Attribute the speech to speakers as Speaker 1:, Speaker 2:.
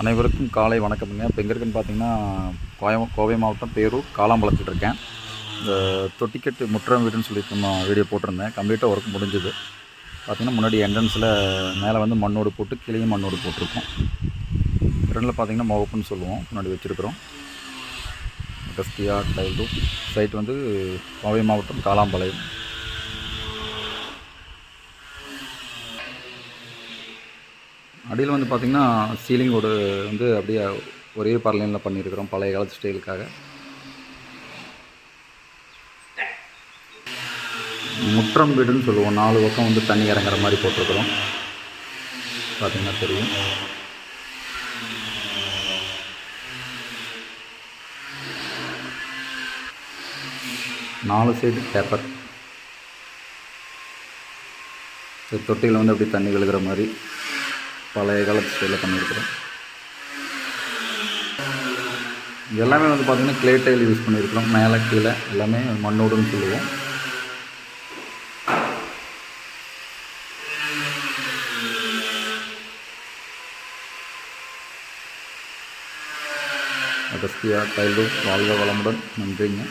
Speaker 1: அனைவருக்கும் காலை வணக்கம்ங்க. இப்போ எங்கே இருக்குன்னு பார்த்தீங்கன்னா கோயம் கோவை மாவட்டம் பேரூர் காலாம்பலத்தில் இருக்கேன். இந்த தொட்டிக்கட்டு முற்றம் வீடுன்னு சொல்லிட்டு நம்ம வீடியோ போட்டிருந்தேன். கம்ப்ளீட்டாக ஒர்க் முடிஞ்சுது. பார்த்தீங்கன்னா முன்னாடி என்ட்ரன்ஸில் மேலே வந்து மண்ணோடு போட்டு கிளியும் மண்ணோடு போட்டிருக்கோம். ரெண்டில் பார்த்தீங்கன்னா மோகப்புன்னு சொல்லுவோம். முன்னாடி வச்சுருக்கிறோம். கஸ்தியா டைல்டு சைட் வந்து கோவை மாவட்டம் காலாம்பாளையம் அடியில் வந்து பார்த்திங்கன்னா சீலிங் ஓடு வந்து அப்படியே ஒரே பார்லைனில் பண்ணியிருக்கிறோம் பழைய காலத்து ஸ்டைலுக்காக முற்றம் வீடுன்னு சொல்லுவோம். நாலு பக்கம் வந்து தண்ணி இறங்குற மாதிரி போட்டிருக்கிறோம். பார்த்திங்கன்னா தெரியும். நாலு சைடு பேப்பர் தொட்டியில் வந்து அப்படியே தண்ணி விழுகிற மாதிரி. பழைய காலத்து ஸ்டைலில் பண்ணியிருக்கிறோம். எல்லாமே வந்து பார்த்திங்கன்னா கிளே டைல் யூஸ் பண்ணியிருக்கிறோம். மேலே கீழே எல்லாமே மண்ணோடுன்னு சொல்லுவோம். அகஸ்தியா டைலு வாழ்க வளமுடன். நன்றிங்க.